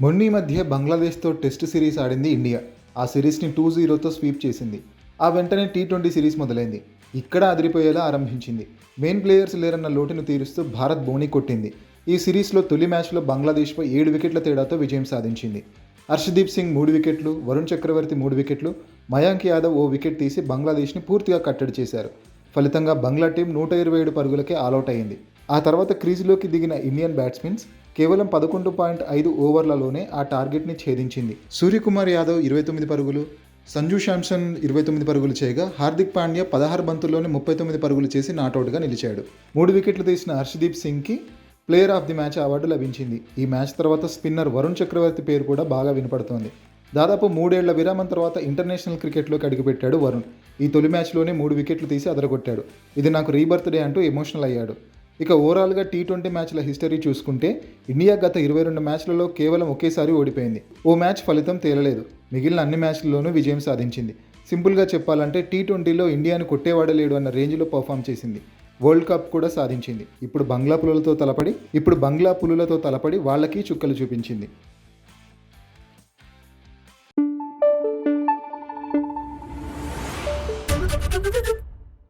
మొన్న ఈ మధ్య బంగ్లాదేశ్తో టెస్ట్ సిరీస్ ఆడింది ఇండియా. ఆ సిరీస్ని టూ జీరోతో స్వీప్ చేసింది. ఆ వెంటనే టీ ట్వంటీ సిరీస్ మొదలైంది. ఇక్కడ అదిరిపోయేలా ఆరంభించింది. మెయిన్ ప్లేయర్స్ లేరన్న లోటును తీరుస్తూ భారత్ బోని కొట్టింది. ఈ సిరీస్లో తొలి మ్యాచ్లో బంగ్లాదేశ్పై ఏడు వికెట్ల తేడాతో విజయం సాధించింది. హర్షదీప్ సింగ్ మూడు వికెట్లు వరుణ్ చక్రవర్తి మూడు వికెట్లు మయాంక్ యాదవ్ ఓ వికెట్ తీసి బంగ్లాదేశ్ని పూర్తిగా కట్టడి చేశారు. ఫలితంగా బంగ్లా టీం నూట ఇరవై ఏడు పరుగులకే ఆలౌట్ అయింది ఆ తర్వాత క్రీజులోకి దిగిన ఇండియన్ బ్యాట్స్మెన్స్ కేవలం పదకొండు పాయింట్ ఐదు ఓవర్లలోనే ఆ టార్గెట్ని ఛేదించింది. సూర్యకుమార్ యాదవ్ ఇరవై తొమ్మిది పరుగులు సంజు శాంసన్ ఇరవై తొమ్మిది పరుగులు చేయగా హార్దిక్ పాండ్యా పదహారు బంతుల్లోనే ముప్పై తొమ్మిది పరుగులు చేసి నాటౌట్గా నిలిచాడు. మూడు వికెట్లు తీసిన Harshdeep సింగ్కి player of the match award లభించింది. ఈ మ్యాచ్ తర్వాత స్పిన్నర్ వరుణ్ చక్రవర్తి పేరు కూడా బాగా వినపడుతోంది. దాదాపు మూడేళ్ళ విరామం తర్వాత ఇంటర్నేషనల్ క్రికెట్లోకి అడుగుపెట్టాడు వరుణ్. ఈ తొలి మ్యాచ్లోనే మూడు వికెట్లు తీసి అదరగొట్టాడు. ఇది నాకు రీబర్త్ డే అంటూ ఎమోషనల్ అయ్యాడు. ఇక ఓవరాల్గా టీ ట్వంటీ మ్యాచ్ల హిస్టరీ చూసుకుంటే ఇండియా గత ఇరవై రెండు మ్యాచ్లలో కేవలం ఒకేసారి ఓడిపోయింది. ఓ మ్యాచ్ ఫలితం తేలలేదు. మిగిలిన అన్ని మ్యాచ్లలోనూ విజయం సాధించింది. సింపుల్గా చెప్పాలంటే టీ ట్వంటీలో ఇండియాను కొట్టేవాడలేడు అన్న రేంజ్లో పర్ఫామ్ చేసింది. వరల్డ్ కప్ కూడా సాధించింది. ఇప్పుడు బంగ్లా పులులతో తలపడి ఇప్పుడు బంగ్లా పులులతో తలపడి వాళ్ళకి చుక్కలు చూపించింది.